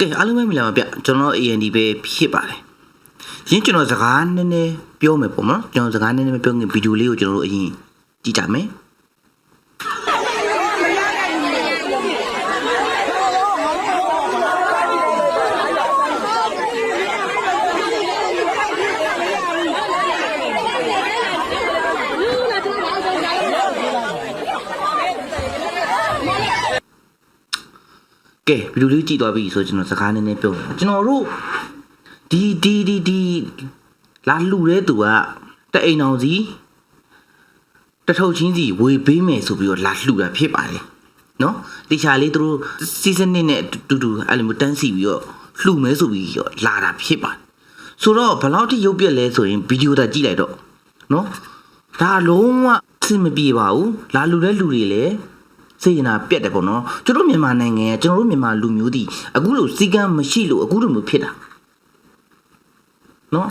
ကဲအားလုံးပဲမင်္ဂလာပါဗျကျွန်တော် AND ပဲဖြစ်ပါတယ်ရင်းကျွန်တော်စကားနည်းနည်းပြောမယ်ပေါ့နော်ကျွန်တော်စကားနည်းနည်းမပြောခင်ဗီဒီယိုလေးကိုကျွန်တော်တို့အရင်ကြည့်ကြမယ် ကဲဗီဒီယိုလေးကြည့်သွားပြီဆိုကျွန်တော်စကားနည်းနည်းပြောမယ်ကျွန်တော်တို့ဒီဒီဒီဒီလာလှူတဲ့သူကတအိမ်အောင်စီတထုပ်ချင်းစီဝေပေးမယ်ဆိုပြီးတော့လာလှူတာဖြစ်ပါတယ်နော်တေချာလေးသူတို့စီဇန်နှစ်နဲ့တူတူအဲ့လိုမျိုးတန်းစီပြီးတော့လှူမယ်ဆိုပြီးတော့လာတာဖြစ်ပါတယ်ဆိုတော့ဘယ်လောက်ထိရုပ်ပြက်လဲဆိုရင်ဗီဒီယိုသာကြည့်လိုက်တော့နော်ဒါလုံးဝအဆင်မပြေပါဘူးလာလှူတဲ့လူတွေလည်း စေရနာပြက်တယ်ပေါ့နော်ကျွန်တော်မြန်မာနိုင်ငံကကျွန်တော်တို့မြန်မာလူမျိုးတွေအခုလိုစီကံမရှိလို့အခုလိုမျိုးဖြစ်တာနော်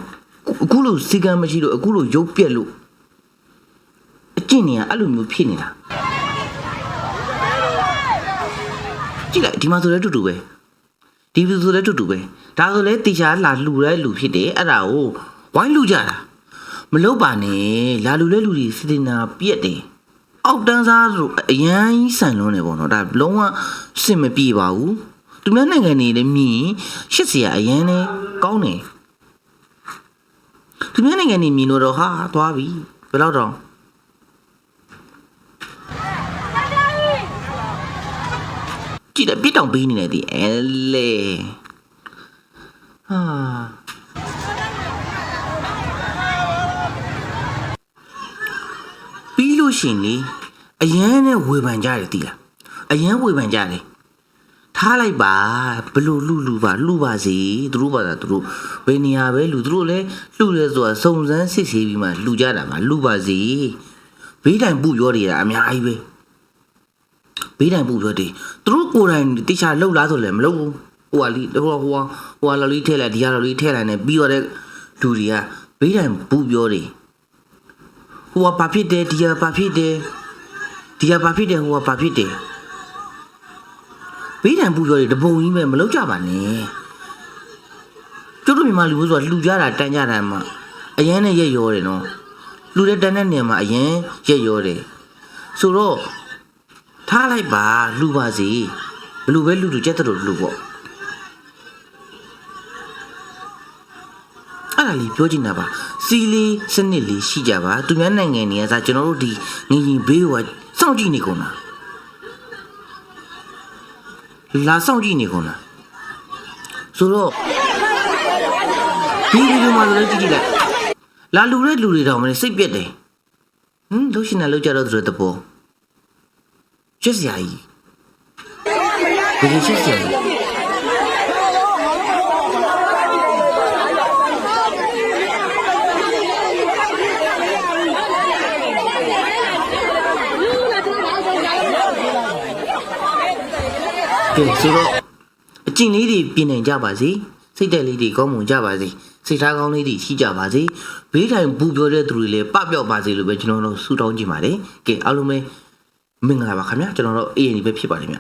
အခုလိုစီကံမရှိလို့အခုလိုရုပ်ပြက်လို့အကျင့်နေရအဲ့လိုမျိုးဖြစ်နေတာကြည့်လိုက်ဒီမှာဆိုလည်းတူတူပဲဒီလိုဆိုလည်းတူတူပဲဒါဆိုလည်းတေချာလာလှူတဲ့လူဖြစ်တယ်အဲ့ဒါကိုဝိုင်းလှူကြတာမလုပ်ပါနဲ့လာလှူတဲ့လူတွေစေတနာပြက်တယ် အောက်တန်းစားဆိုအရန်ကြီးဆန်လွန်းနေပေါ့နော်ဒါလုံးဝစင်မပြေပါဘူးသူများနိုင်ငံနေလည်းမြင်ရှစ်စရာအရန်နဲ့ကောင်းတယ်သူများနိုင်ငံနေမြင်လို့တော့ဟာသွားပြီဘယ်တော့တော့ကြည့်တယ်ပြစ်တောင်ပေးနေတယ်ဒီအဲလေဟာပြီး လို့ရှရင်လေအရန်နဲ့ဝေဖန်ကြတယ်တီလားအရန်ဝေဖန်ကြတယ်ထားလိုက်ပါဘလို့လူလူပါလူပါစေသူတို့ပါတာသူတို့ဘယ်နေရာပဲလူသူတို့လည်းလူလဲဆိုတာစုံစမ်းစစ်ဆေးပြီးမှလူကြတာပါလူပါစေဘေးတိုင်ပူပြောနေတာအများကြီးပဲဘေးတိုင်ပူပြောတယ်သူတို့ကိုယ်တိုင်တိချာလှုပ်လားဆိုလည်းမလှုပ်ဘူးဟိုကလီဟိုကဟိုကဟိုကလော်လီထဲလိုက်ဒီကလော်လီထဲလိုက်နေပြီးတော့တဲ့လူတွေကဘေးတိုင်ပူပြောတယ် ဟိုကဘာဖြစ်တယ်ဒီကဘာဖြစ်တယ်ဒီကဘာဖြစ်တယ်ဟိုကဘာဖြစ်တယ်ဘေးတံပူကျော်တွေတပုံကြီးပဲမလောက်ကြပါနဲ့ကျုပ်တို့မြန်မာလူမျိုးဆိုတာလှူကြတာတန်းကြတာမှအရန်နဲ့ရက်ရောတယ်နော်လှူတဲ့တန်းတဲ့နေရာမှာအရန်ရက်ရောတယ်ဆိုတော့ထားလိုက်ပါလှူပါစီဘလူပဲလှူလူကြက်တဲ့လို့လှူပေါ့ အဲ့ဒါလေးပြောချင်တာပါစီလီစနစ်လေးရှိကြပါသူများနိုင်ငံတွေကစားကျွန်တော်တို့ဒီငင်ရင်ဘေးကစောင့်ကြည့်နေကုန်တာလာစောင့်ကြည့်နေကုန်တာဆိုတော့ဒီဗီဒီယိုမှာလည်းကြည့်ကြည့်လိုက်လာလူတဲ့လူတွေတောင်မနေစိတ်ပြက်တယ်ဟမ်လှုပ်ရှင်တာလှုပ်ကြတော့သူတို့တပေါ်ချစ်စရာကြီးဘယ်လိုချစ်စရာကြီး ကဲဆိုတော့အကျင့်လေးတွေပြင်နိုင်ကြပါစေစိတ်တက်လေးတွေကောင်းမွန်ကြပါစေစိတ်ထားကောင်းလေးတွေရှိကြပါစေဘေးထိုင်ဘူးပြောတဲ့သူတွေလည်းပပျောက်ပါစေလို့ပဲကျွန်တော်တို့ဆုတောင်းကြပါတယ်ကဲအားလုံးပဲမင်္ဂလာပါခင်ဗျာကျွန်တော်တို့ AN ပဲဖြစ်ပါတယ်ဗျာ